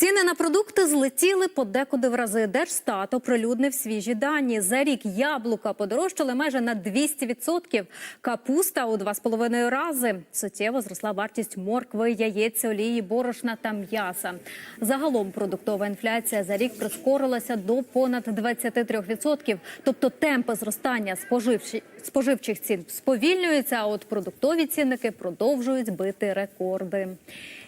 Ціни на продукти злетіли подекуди в рази. Держстат оприлюднив свіжі дані. За рік яблука подорожчали майже на 200%. Капуста у 2,5 рази. Суттєво зросла вартість моркви, яєць, олії, борошна та м'яса. Загалом продуктова інфляція за рік прискорилася до понад 23%. Тобто темпи зростання споживчі- споживчих цін сповільнюються, а от продуктові цінники продовжують бити рекорди.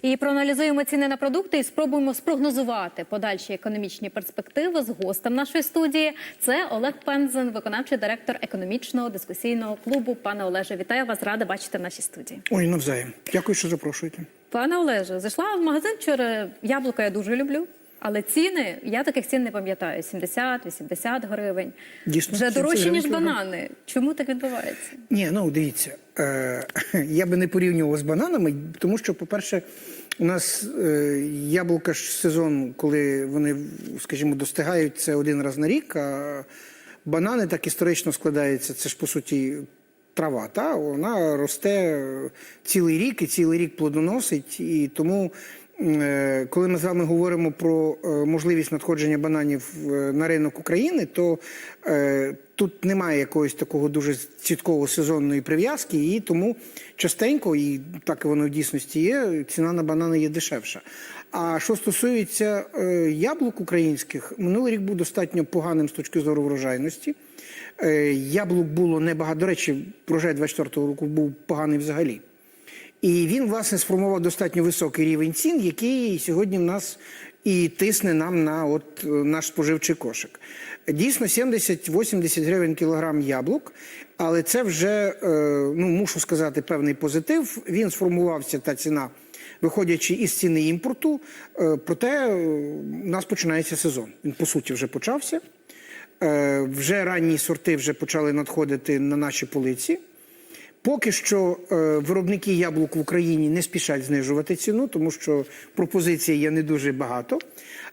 І проаналізуємо ціни на продукти і спробуємо спрогнозувати подальші економічні перспективи з гостем нашої студії. Це Олег Пензен, виконавчий директор економічного дискусійного клубу. Пане Олеже, вітаю вас, рада бачити в нашій студії. Ой, навзаєм. Дякую, що запрошуєте. Пане Олеже, зайшла в магазин вчора. Яблука я дуже люблю. Але ціни, я таких цін не пам'ятаю: 70-80 гривень. Дійсно, Вже 70 дорожче, ніж банани. Чому так відбувається? Ні, ну дивіться, е, я би не порівнював з бананами, тому що, по-перше, у нас е, яблука ж сезон, коли вони, скажімо, достигають це один раз на рік, а банани так історично складаються. Це ж по суті трава, та вона росте цілий рік і цілий рік плодоносить. І тому, коли ми з вами говоримо про е, можливість надходження бананів е, на ринок України, то е, тут немає якогось такого дуже чіткого сезонної прив'язки, і тому частенько, і так воно в дійсності є, ціна на банани є дешевша. А що стосується е, яблук українських, минулий рік був достатньо поганим з точки зору врожайності. Е, Яблук було небагато. До речі, врожай 24-го року був поганий взагалі. І він, власне, сформував достатньо високий рівень цін, який сьогодні в нас і тисне нам на от наш споживчий кошик. Дійсно, 70-80 гривень кілограм яблук, але це вже, е, ну мушу сказати, певний позитив. Він сформувався та ціна, виходячи із ціни імпорту. Е, Проте е, у нас починається сезон. Він по суті вже почався. Вже ранні сорти вже почали надходити на наші полиці. Поки що е, виробники яблук в Україні не спішать знижувати ціну, тому що пропозицій є не дуже багато.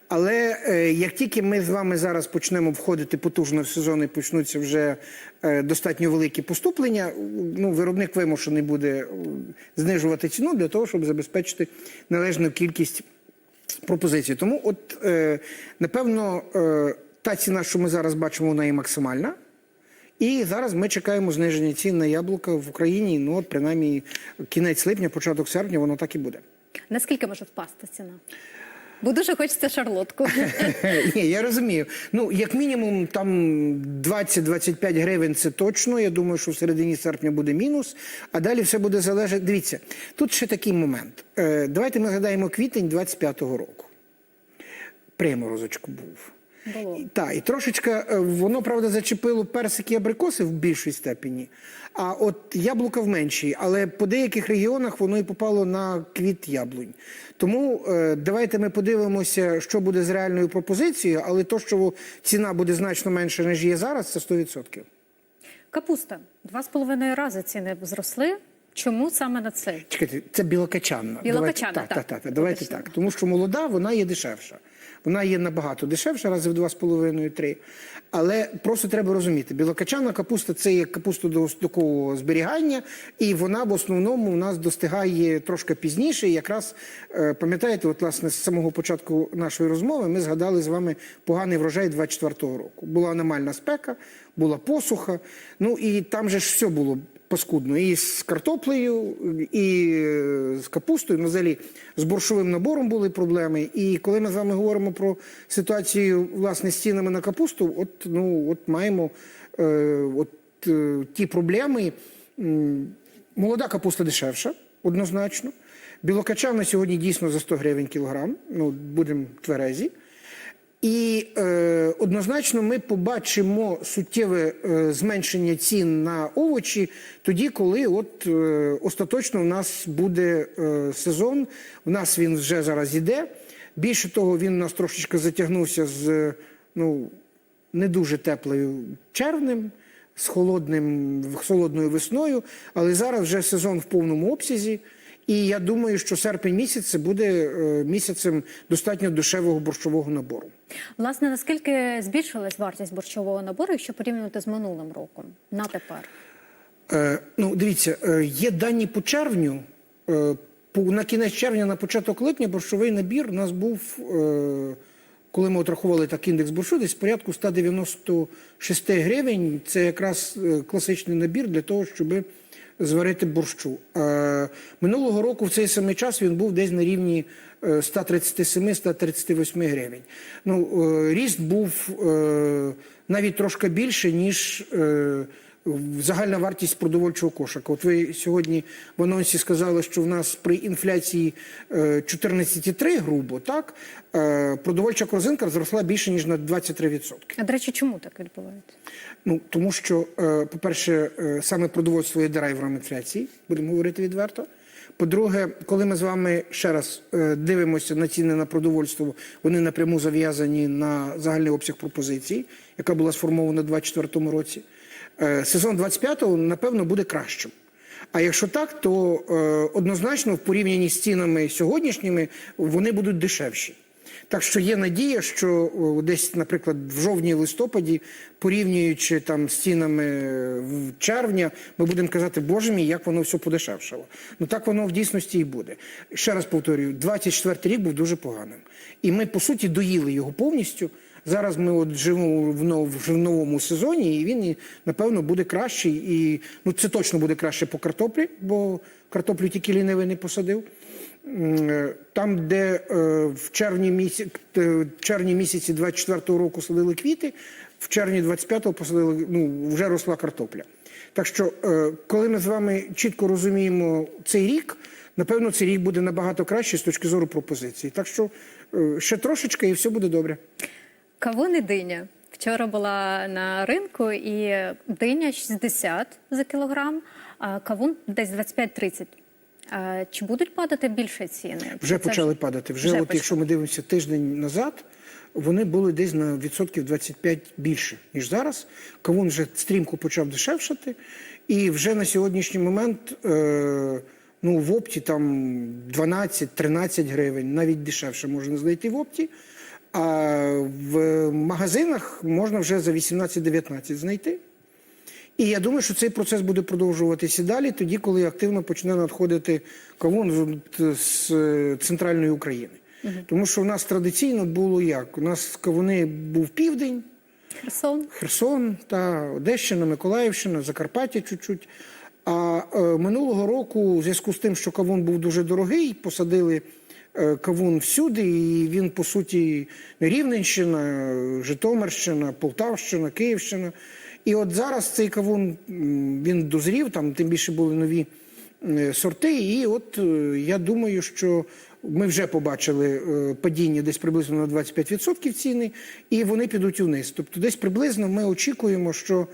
Але е, як тільки ми з вами зараз почнемо входити потужно в сезон і почнуться вже е, достатньо великі поступлення, ну виробник вимушений буде знижувати ціну для того, щоб забезпечити належну кількість пропозицій. Тому, от напевно, та ціна, що ми зараз бачимо, вона є максимальна. І зараз ми чекаємо зниження цін на яблука в Україні. Ну, от принаймні, кінець липня, початок серпня, воно так і буде. Наскільки може впасти ціна? Бо дуже хочеться шарлотку. Ні, я розумію. Ну, як мінімум, там 20-25 гривень це точно. Я думаю, що в середині серпня буде мінус, а далі все буде залежати. Дивіться, тут ще такий момент. Е, давайте ми згадаємо квітень 25-го року. Приморозочку був. Було. Так, і трошечка е, воно, правда, зачепило персики і абрикоси в більшій степені, а от яблука в меншій. Але по деяких регіонах воно і попало на квіт яблунь. Тому е, давайте ми подивимося, що буде з реальною пропозицією, але то, що ціна буде значно менша, ніж є зараз, це 100%. Капуста. Два з половиною рази ціни зросли. Чому саме на це? Чекайте, це білокачанна. Білокачанна, давайте, так. так, так, давайте так. Тому що молода, вона є дешевша. Вона є набагато дешевша, рази в два з половиною три. Але просто треба розуміти, білокачанна капуста це є капуста до такого зберігання, і вона в основному у нас достигає трошки пізніше. І якраз е, пам'ятаєте, от власне з самого початку нашої розмови ми згадали з вами поганий врожай 24-го року. Була аномальна спека, була посуха. Ну і там же ж все було паскудно. І з картоплею, і е, з капустою, взагалі з борщовим набором були проблеми. І коли ми з вами говоримо про ситуацію власне з цінами на капусту, от ну от маємо е, от е, ті проблеми. Молода капуста дешевша, однозначно. Білокачана сьогодні дійсно за 100 гривень кілограм. Ну, будемо тверезі. І е, однозначно ми побачимо суттєве е, зменшення цін на овочі тоді, коли от е, остаточно в нас буде е, сезон. В нас він вже зараз іде. Більше того, він у нас трошечки затягнувся з ну, не дуже теплою червнем, з холодним, холодною весною, але зараз вже сезон в повному обсязі. І я думаю, що серпень місяць це буде е, місяцем достатньо дешевого борщового набору. Власне, наскільки збільшилась вартість борщового набору, якщо порівнювати з минулим роком на тепер? Е, ну, дивіться, е, є дані по червню. Е, По- На кінець червня, на початок липня борщовий набір у нас був, е, коли ми отрахували так індекс борщу, десь порядку 196 гривень. Це якраз е, класичний набір для того, щоб зварити борщу. Е, Минулого року в цей самий час він був десь на рівні е, 137-138 гривень. Ну, е, ріст був е, навіть трошки більше, ніж е, загальна вартість продовольчого кошика. От ви сьогодні в анонсі сказали, що в нас при інфляції е, 14,3 грубо, так е, продовольча корзинка зросла більше ніж на 23%. А до речі, чому так відбувається? Ну тому що, е, по-перше, е, саме продовольство є драйвером інфляції, будемо говорити відверто. По-друге, коли ми з вами ще раз е, дивимося на ціни на продовольство, вони напряму зав'язані на загальний обсяг пропозиції, яка була сформована у 2024 році. Е, Сезон 25-го, напевно, буде кращим. А якщо так, то е, однозначно в порівнянні з цінами сьогоднішніми вони будуть дешевші. Так що є надія, що десь, наприклад, в жовтні-листопаді, порівнюючи там з цінами е, в червня, ми будемо казати, боже мій, як воно все подешевшало. Ну так воно в дійсності і буде. Ще раз повторюю, 24 рік був дуже поганим. І ми, по суті, доїли його повністю. Зараз ми от живемо в новому сезоні, і він, напевно, буде кращий. І ну, це точно буде краще по картоплі, бо картоплю тільки лінивий не посадив. Е, Там, де е, в червні місяці, червні місяці 24-го року садили квіти, в червні 25-го посадили, ну, вже росла картопля. Так що, е, коли ми з вами чітко розуміємо цей рік, напевно, цей рік буде набагато краще з точки зору пропозицій. Так що е, ще трошечки і все буде добре. Кавун і диня. Вчора була на ринку, і диня 60 за кілограм, а кавун десь 25-30. Чи будуть падати більше ціни? Вже Це почали ж- падати. Вже, вже от якщо ми дивимося тиждень назад, вони були десь на відсотків 25 більше, ніж зараз. Кавун вже стрімко почав дешевшати. І вже на сьогоднішній момент е, ну, в опті там 12-13 гривень, навіть дешевше можна знайти в опті. А в магазинах можна вже за 18-19 знайти. І я думаю, що цей процес буде продовжуватися далі, тоді, коли активно почне надходити кавун з, центральної України. Тому що в нас традиційно було як? У нас кавуни був південь, Херсон. Херсон та Одещина, Миколаївщина, Закарпаття чуть-чуть. А е, минулого року, у зв'язку з тим, що кавун був дуже дорогий, посадили кавун всюди, і він, по суті, Рівненщина, е, Житомирщина, Полтавщина, Київщина. І от зараз цей кавун він дозрів, там тим більше були нові е, сорти. І от е, я думаю, що ми вже побачили е, падіння десь приблизно на 25% ціни, і вони підуть униз. Тобто, десь приблизно ми очікуємо, що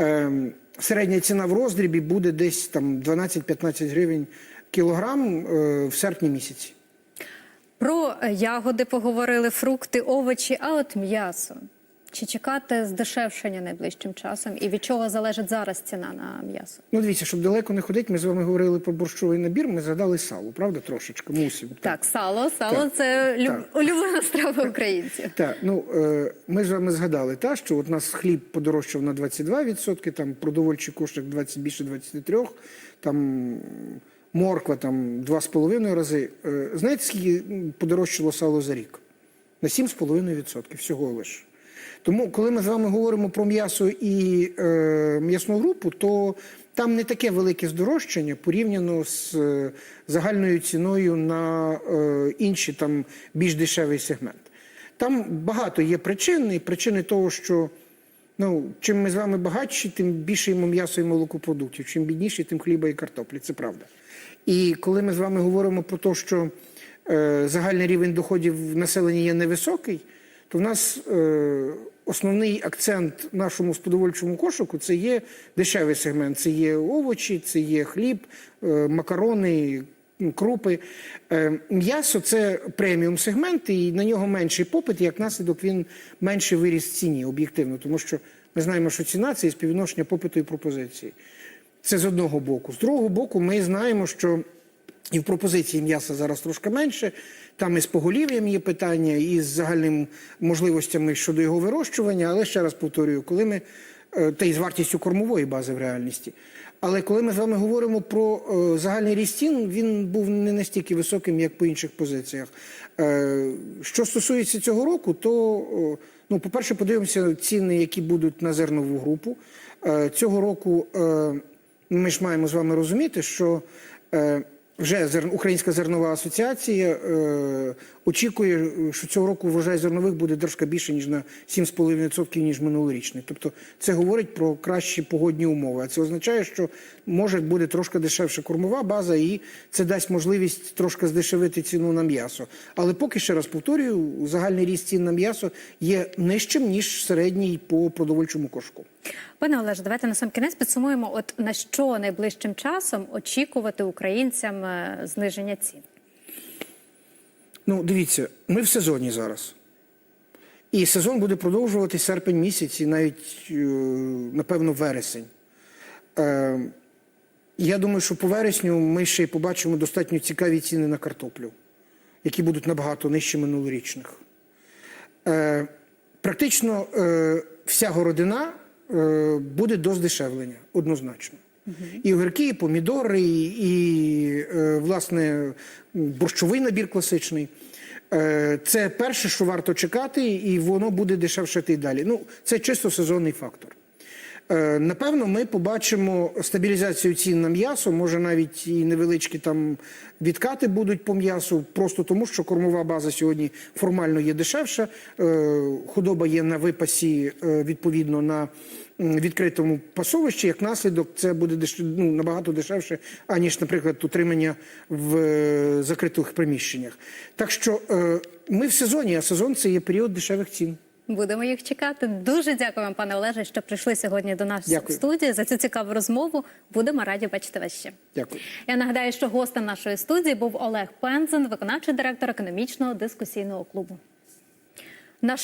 е, середня ціна в роздрібі буде десь там 12-15 гривень кілограм е, в серпні місяці. Про е, ягоди поговорили, фрукти, овочі, а от м'ясо. Чи чекати здешевшення найближчим часом? І від чого залежить зараз ціна на м'ясо? Ну, дивіться, щоб далеко не ходити, ми з вами говорили про борщовий набір, ми згадали сало, правда, трошечки, мусимо. Так, сало. Сало Так. це люб... Так. улюблена страва українців. Так, ну е, ми з вами згадали, та, що от нас хліб подорожчав на 22%, там продовольчий кошик 20, більше 23%, там морква там 2,5 рази. Е, знаєте, скільки подорожчало сало за рік? На 7,5% всього лише. Тому, коли ми з вами говоримо про м'ясо і е, м'ясну групу, то там не таке велике здорожчання порівняно з е, загальною ціною на е, інші там більш дешевий сегмент. Там багато є причин, і причини того, що ну, чим ми з вами багатші, тим більше йому м'ясо і молокопродуктів. Чим бідніші, тим хліба і картоплі. Це правда. І коли ми з вами говоримо про те, що е, загальний рівень доходів населення є невисокий, то в нас е, основний акцент нашому сподовольчому кошику це є дешевий сегмент. Це є овочі, це є хліб, е, макарони, крупи. Е, м'ясо це преміум сегмент, і на нього менший попит, і як наслідок він менше виріс в ціні об'єктивно, тому що ми знаємо, що ціна це співвідношення попиту і пропозиції. Це з одного боку. З другого боку, ми знаємо, що і в пропозиції м'яса зараз трошки менше. Там і з поголів'ям є питання, і з загальними можливостями щодо його вирощування. Але ще раз повторюю, коли ми е, та й з вартістю кормової бази в реальності. Але коли ми з вами говоримо про е, загальний ріст цін, він був не настільки високим, як по інших позиціях. Е, що стосується цього року, то ну, по-перше, подивимося ціни, які будуть на зернову групу. Е, цього року ми ж маємо з вами розуміти, що вже. Українська зернова асоціація е, очікує, що цього року врожай зернових буде трошки більше, ніж на 7,5%, ніж минулорічний. Тобто це говорить про кращі погодні умови. А це означає, що може буде трошки дешевша кормова база, і це дасть можливість трошки здешевити ціну на м'ясо. Але поки ще раз повторюю, загальний ріст цін на м'ясо є нижчим, ніж середній по продовольчому кошку. Пане Олеже, давайте на сам кінець підсумуємо, от на що найближчим часом очікувати українцям е, зниження цін. Ну, дивіться, ми в сезоні зараз. І сезон буде продовжуватись серпень місяць і навіть, е, напевно, вересень. Е, Я думаю, що по вересню ми ще й побачимо достатньо цікаві ціни на картоплю, які будуть набагато нижче минулорічних. Практично вся городина буде до здешевлення, однозначно. І огірки, і помідори, і, і е, власне борщовий набір класичний. Е, Це перше, що варто чекати, і воно буде дешевшати і далі. Ну, це чисто сезонний фактор. Е, Напевно, ми побачимо стабілізацію цін на м'ясо, може навіть і невеличкі там відкати будуть по м'ясу, просто тому, що кормова база сьогодні формально є дешевша. е, Худоба є на випасі е, відповідно на відкритому пасовищі. Як наслідок, це буде ну, набагато дешевше, аніж, наприклад, утримання в закритих приміщеннях. Так що ми в сезоні, а сезон це є період дешевих цін. Будемо їх чекати. Дуже дякую вам, пане Олеже, що прийшли сьогодні до нас Дякую. в студії за цю цікаву розмову. Будемо раді бачити вас ще. Дякую. Я нагадаю, що гостем нашої студії був Олег Пензен, виконавчий директор економічного дискусійного клубу. На